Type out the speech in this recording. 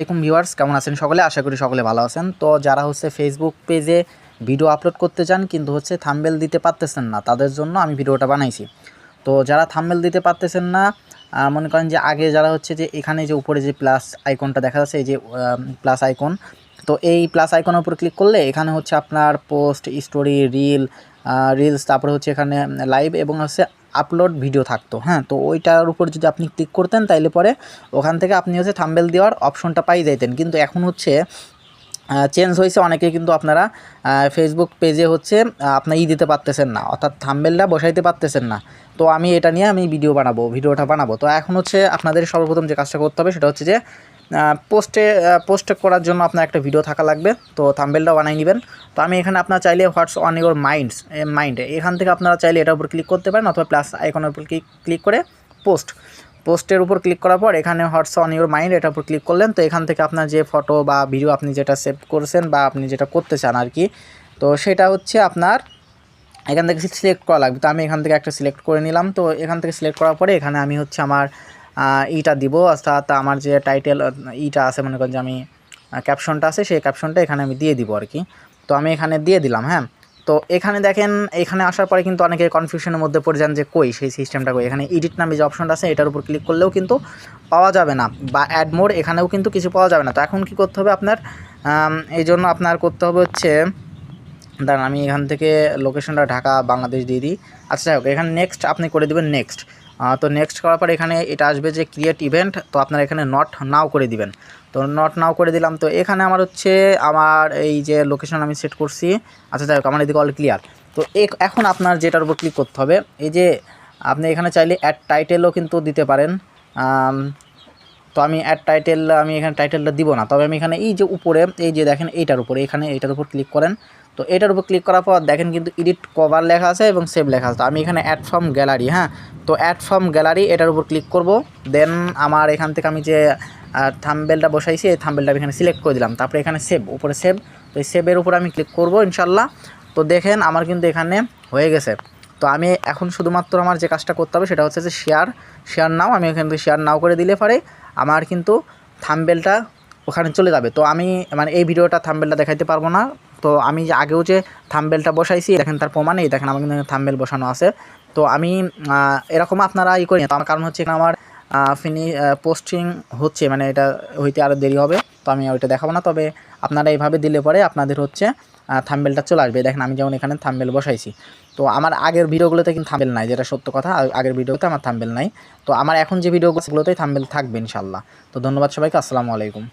এরকম ভিউয়ার্স কেমন আছেন সকলে? আশা করি সকলে ভালো আছেন। তো যারা হচ্ছে ফেসবুক পেজে ভিডিও আপলোড করতে চান, কিন্তু হচ্ছে থাম্বেল দিতে পারতেছেন না, তাদের জন্য আমি ভিডিওটা বানাইছি। তো যারা থাম্বেল দিতে পারতেছেন না মনে করেন যে আগে যারা হচ্ছে যে এখানে যে উপরে যে প্লাস আইকনটা দেখা যাচ্ছে, এই যে প্লাস আইকন তো এই প্লাস আইকনের উপর ক্লিক করলে এখানে হচ্ছে আপনার পোস্ট স্টোরি রিল রিলস তারপরে হচ্ছে এখানে লাইভ এবং হচ্ছে আপলোড ভিডিও থাকতো হ্যাঁ? তো ওইটার উপর যদি আপনি ক্লিক করতেন, তাইলে পরে ওখান থেকে আপনি হচ্ছে থাম্বেল দেওয়ার অপশনটা পাই যাইতেন। কিন্তু এখন হচ্ছে চেঞ্জ হয়েছে অনেকে কিন্তু আপনারা ফেসবুক পেজে হচ্ছে আপনার ই দিতে পারতেছেন না, অর্থাৎ থাম্বেলটা বসাইতে পারতেছেন না। তো আমি এটা নিয়ে আমি ভিডিও বানাবো, ভিডিওটা বানাবো। তো এখন হচ্ছে আপনাদের সর্বপ্রথম যে কাজটা করতে হবে, সেটা হচ্ছে যে পোস্টে পোস্ট করার জন্য আপনার একটা ভিডিও থাকা লাগবে। তো থাম্বেলটা বানাই নেবেন। তো আমি এখানে আপনার চাইলে what's on your minds mind এখান থেকে আপনারা চাইলে এটার উপর ক্লিক করতে পারেন, অথবা প্লাস আইকনের উপর ক্লিক ক্লিক করে পোস্ট পোস্টের উপর ক্লিক করার পর এখানে হোয়াটস অন ইউর মাইন্ড এটার উপর ক্লিক করলেন। তো এখান থেকে আপনার যে ফটো বা ভিডিও আপনি যেটা সেভ করেছেন বা আপনি যেটা করতে চান আর কি, তো সেটা হচ্ছে আপনার এখান থেকে সিলেক্ট করা লাগবে। তো আমি এখান থেকে একটা সিলেক্ট করে নিলাম। তো এখান থেকে সিলেক্ট করার পরে এখানে আমি হচ্ছে আমার ইটা দিব। অর্থাৎ আমার যে টাইটেল ইটা আছে মনে করেন যে আমি ক্যাপশনটা আছে, সেই ক্যাপশনটা এখানে আমি দিয়ে দিব আর কি। তো আমি এখানে দিয়ে দিলাম হ্যাঁ? তো এখানে দেখেন, এখানে আসার পরে কিন্তু অনেকে কনফিউশনের মধ্যে পড়ে যান যে কই সেই সিস্টেমটা কই? এখানে এডিট নামে যে অপশনটা আছে, এটার উপর ক্লিক করলেও কিন্তু পাওয়া যাবে না বা অ্যাড মোড এখানেও কিন্তু কিছু পাওয়া যাবে না। তো এখন কি করতে হবে আপনার? এই জন্য আপনার করতে হবে হচ্ছে, দাঁড়ান, আমি এখান থেকে লোকেশনটা ঢাকা, বাংলাদেশ দিয়ে দিই। আচ্ছা যাই হোক, এখানে নেক্সট আপনি করে দেবেন নেক্সট তো নেক্সট করার পর এখানে এটা আসবে যে ক্রিয়েট ইভেন্ট তো আপনার এখানে নট নাও করে দিবেন। তো নট নাও করে দিলাম, তো এখানে আমার হচ্ছে আমার এই যে লোকেশন আমি সেট করছি আচ্ছা যাই হোক, আমার এদিকে অল ক্লিয়ার তো এখন আপনার যেটার উপর ক্লিক করতে হবে, এই যে আপনি এখানে চাইলে অ্যাড টাইটেলও কিন্তু দিতে পারেন। তো আমি অ্যাড টাইটেল আমি এখানে টাইটেলটা দিব না, তবে আমি এখানে এই যে উপরে, এই যে দেখেন এইটার উপরে, এখানে এইটার উপর ক্লিক করেন। তো এটার উপর ক্লিক করার পর দেখেন কিন্তু এডিট কভার লেখা আছে এবং সেভ লেখা আছে। তো আমি এখানে অ্যাড ফ্রম গ্যালারি হ্যাঁ? তো অ্যাড ফ্রম গ্যালারি এটার উপর ক্লিক করব। দেন আমার এখান থেকে আমি যে থাম্বেলটা বসাইছি, এই থাম্বেলটা আমি এখানে সিলেক্ট করে দিলাম। তারপরে এখানে সেভ উপরে সেভ তো এই সেভের উপর আমি ক্লিক করব ইনশাল্লাহ তো দেখেন আমার কিন্তু এখানে হয়ে গেছে। তো আমি এখন শুধুমাত্র আমার যে কাজটা করতে হবে, সেটা হচ্ছে যে শেয়ার শেয়ার নাও আমি এখান থেকে শেয়ার নাও করে দিলে পারে আমার কিন্তু থাম্বেলটা ওখানে চলে যাবে। তো আমি মানে এই ভিডিওটা থাম্বেলটা দেখাইতে পারব না। তো আমি যে আগেও যে থাম্বেলটা বসাইছি দেখেন তার প্রমাণ, এই দেখেন আমার কিন্তু থাম্বেল বসানো আছে। তো আমি এরকম আপনারা ই করি না। তো আমার কারণ হচ্ছে আমার ফিনি পোস্টিং হচ্ছে মানে এটা হইতে আরও দেরি হবে। তো আমি ওইটা দেখাবো না, তবে আপনারা এইভাবে দিলে পরে আপনাদের হচ্ছে থাম্বেলটা চলে আসবে। দেখেন আমি যেমন এখানে থাম্বেল বসাইছি। তো আমার আগের ভিডিওগুলোতে কিন্তু থাম্বেল নাই, যেটা সত্য কথা আগের ভিডিওতে আমার থাম্বেল নাই। তো আমার এখন যে ভিডিওগুলোতেই থাম্বেল থাকবে ইনশাল্লাহ তো ধন্যবাদ সবাইকে, আসসালামু আলাইকুম।